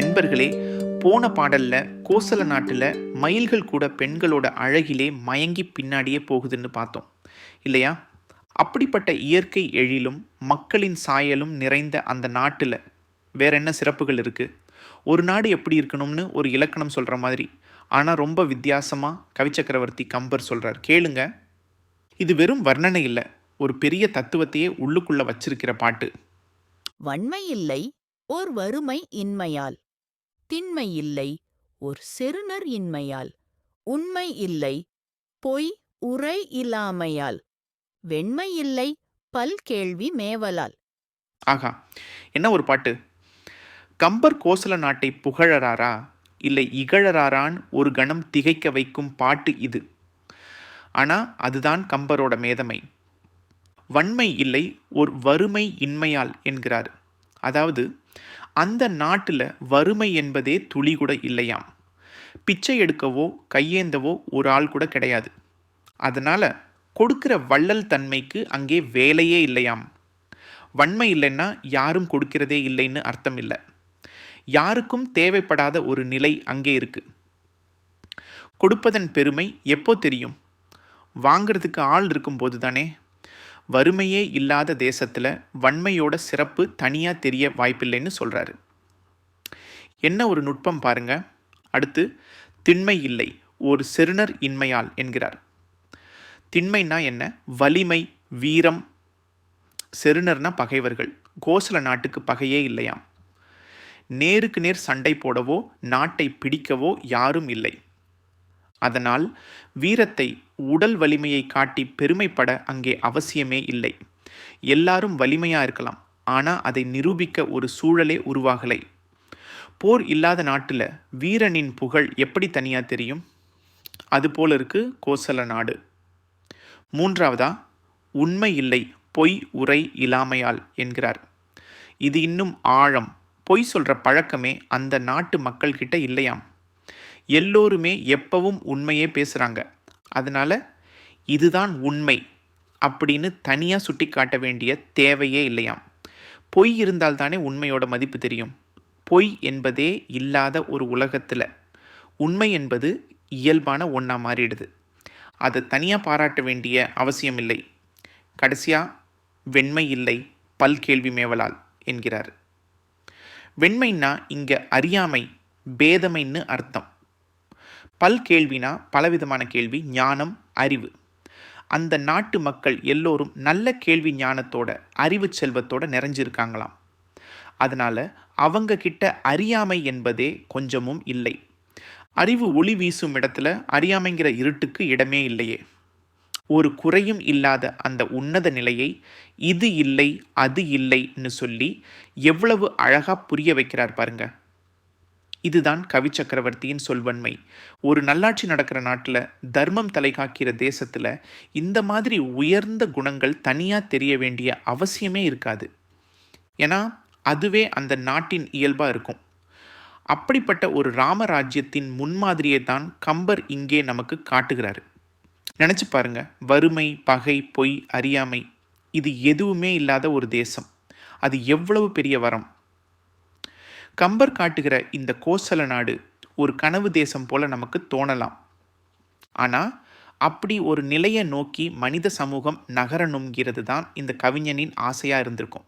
நண்பர்களே போன பாடல்ல கோசல நாட்டில் மயில்கள் கூட பெண்களோட அழகிலே மயங்கி பின்னாடியே போகுதுன்னு பார்த்தோம். இல்லையா? அப்படிப்பட்ட இயற்கை எழிலும் மக்களின் சாயலும் நிறைந்த அந்த நாட்டில் வேற என்ன சிறப்புகள் இருக்கு? ஒரு நாடு எப்படி இருக்கணும்னு ஒரு இலக்கணம் சொல்ற மாதிரி. ஆனால் ரொம்ப வித்தியாசமாக கவிச்சக்கரவர்த்தி கம்பர் சொல்கிறார் கேளுங்க. இது வெறும் வர்ணனை இல்லை ஒரு பெரிய தத்துவத்தையே உள்ளுக்குள்ள வச்சிருக்கிற பாட்டு. வன்மை இல்லை ஓர் வறுமை இன்மையால். திண்மை இல்லை ஒரு செருணர் இன்மையால். உண்மை இல்லை பொய் உரை இல்லாமையால். வெண்மை இல்லை பல் கேள்வி மேவலால். ஆகா என்ன ஒரு பாட்டு? கம்பர் கோசல நாட்டை புகழறாரா? இல்லை இகழறாரான் ஒரு கணம் திகைக்க வைக்கும் பாட்டு இது. ஆனா அதுதான் கம்பரோட மேதமை. வன்மை இல்லை ஒரு வறுமை இன்மையால் என்கிறார். அதாவது அந்த நாட்டில் வறுமை என்பதே துளி கூட இல்லையாம். பிச்சை எடுக்கவோ கையேந்தவோ ஒரு ஆள் கூட கிடையாது. அதனால் கொடுக்கிற வள்ளல் தன்மைக்கு அங்கே வேலையே இல்லையாம். வன்மை இல்லைன்னா யாரும் கொடுக்கிறதே இல்லைன்னு அர்த்தம் இல்லை. யாருக்கும் தேவைப்படாத ஒரு நிலை அங்கே இருக்கு. கொடுப்பதன் பெருமை எப்போ தெரியும்? வாங்கிறதுக்கு ஆள் இருக்கும்போது தானே வறுமையே இல்லாத தேசத்தில் வன்மையோட சிறப்பு தனியாக தெரிய வாய்ப்பில்லைன்னு சொல்கிறாரு என்ன ஒரு நுட்பம் பாருங்க. அடுத்து திண்மை இல்லை ஒரு செருணர் இன்மையால் என்கிறார். திண்மைனா என்ன? வலிமை வீரம். செருணர்னா பகைவர்கள். கோசல நாட்டுக்கு பகையே இல்லையாம். நேருக்கு நேர் சண்டை போடவோ நாட்டை பிடிக்கவோ யாரும் இல்லை. அதனால் வீரத்தை உடல் வலிமையை காட்டி பெருமைப்பட அங்கே அவசியமே இல்லை. எல்லாரும் வலிமையா இருக்கலாம் ஆனால் அதை நிரூபிக்க ஒரு சூழலே உருவாகலை. போர் இல்லாத நாட்டில் வீரனின் புகழ் எப்படி தனியாக தெரியும்? அதுபோல இருக்கு கோசல நாடு. மூன்றாவதா உண்மை இல்லை பொய் உரை இல்லாமையால் என்கிறார். இது இன்னும் ஆழம் பொய் சொல்ற பழக்கமே அந்த நாட்டு மக்கள்கிட்ட இல்லையாம். எல்லோருமே எப்பவும் உண்மையே பேசுகிறாங்க அதனால் இதுதான் உண்மை அப்படின்னு தனியாக சுட்டி காட்ட வேண்டிய தேவையே இல்லையாம். பொய் இருந்தால்தானே உண்மையோட மதிப்பு தெரியும். பொய் என்பதே இல்லாத ஒரு உலகத்தில் உண்மை என்பது இயல்பான ஒன்றா மாறிடுது. அதை தனியாக பாராட்ட வேண்டிய அவசியம் இல்லை. கடைசியாக வெண்மை இல்லை பல் கேள்வி மேவலால் என்கிறார். வெண்மைன்னா இங்கே அறியாமை பேதமைன்னு அர்த்தம். பல் கேள்வினா பலவிதமான கேள்வி ஞானம் அறிவு. அந்த நாட்டு மக்கள் எல்லோரும் நல்ல கேள்வி ஞானத்தோட அறிவு செல்வத்தோட நிறைஞ்சிருக்காங்களாம். அதனால் அவங்க கிட்ட அறியாமை என்பதே கொஞ்சமும் இல்லை. அறிவு ஒளி வீசும் இடத்துல அறியாமைங்கிற இருட்டுக்கு இடமே இல்லையே. ஒரு குறையும் இல்லாத அந்த உன்னத நிலையை இது இல்லை அது இல்லைன்னு சொல்லி எவ்வளவு அழகாக புரிய வைக்கிறார் பாருங்கள் இதுதான் கவி சக்கரவர்த்தியின் சொல்வன்மை. ஒரு நல்லாட்சி நடக்கிற நாட்டில் தர்மம் தலை காக்கிற தேசத்தில் இந்த மாதிரி உயர்ந்த குணங்கள் தனியாக தெரிய வேண்டிய அவசியமே இருக்காது. ஏன்னா அதுவே அந்த நாட்டின் இயல்பாக இருக்கும். அப்படிப்பட்ட ஒரு ராமராஜ்யத்தின் முன்மாதிரியை தான் கம்பர் இங்கே நமக்கு காட்டுகிறாரு. நினச்சி பாருங்க வறுமை பகை பொய் அறியாமை இது எதுவுமே இல்லாத ஒரு தேசம். அது எவ்வளவு பெரிய வரம். கம்பர் காட்டுகிற இந்த கோசல நாடு ஒரு கனவு தேசம் போல நமக்கு தோணலாம். ஆனால் அப்படி ஒரு நிலையை நோக்கி மனித சமூகம் நகரணுங்கிறது தான் இந்த கவிஞனின் ஆசையாக இருந்திருக்கும்.